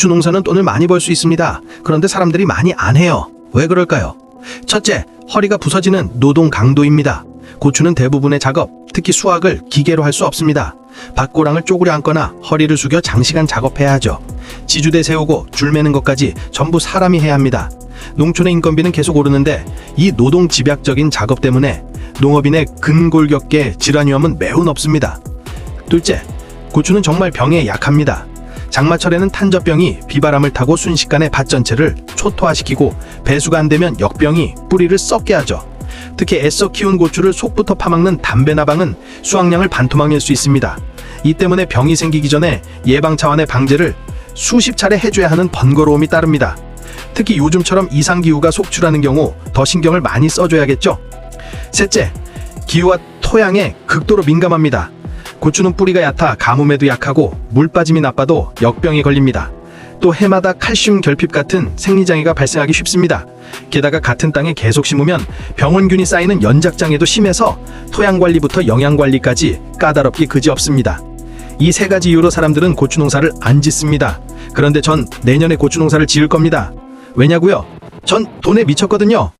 고추 농사는 돈을 많이 벌 수 있습니다. 그런데 사람들이 많이 안 해요. 왜 그럴까요? 첫째, 허리가 부서지는 노동 강도입니다. 고추는 대부분의 작업, 특히 수확을 기계로 할 수 없습니다. 밭고랑을 쪼그려 앉거나 허리를 숙여 장시간 작업해야 하죠. 지주대 세우고 줄 매는 것까지 전부 사람이 해야 합니다. 농촌의 인건비는 계속 오르는데 이 노동 집약적인 작업 때문에 농업인의 근골격계 질환 위험은 매우 높습니다. 둘째, 고추는 정말 병에 약합니다. 장마철에는 탄저병이 비바람을 타고 순식간에 밭 전체를 초토화시키고 배수가 안 되면 역병이 뿌리를 썩게 하죠. 특히 애써 키운 고추를 속부터 파먹는 담배나방은 수확량을 반토막낼 수 있습니다. 이 때문에 병이 생기기 전에 예방 차원의 방제를 수십 차례 해줘야 하는 번거로움이 따릅니다. 특히 요즘처럼 이상기후가 속출하는 경우 더 신경을 많이 써줘야겠죠. 셋째, 기후와 토양에 극도로 민감합니다. 고추는 뿌리가 얕아 가뭄에도 약하고 물 빠짐이 나빠도 역병에 걸립니다. 또 해마다 칼슘 결핍 같은 생리장애가 발생하기 쉽습니다. 게다가 같은 땅에 계속 심으면 병원균이 쌓이는 연작장애도 심해서 토양 관리부터 영양 관리까지 까다롭기 그지없습니다. 이 세 가지 이유로 사람들은 고추 농사를 안 짓습니다. 그런데 전 내년에 고추 농사를 지을 겁니다. 왜냐고요? 전 돈에 미쳤거든요.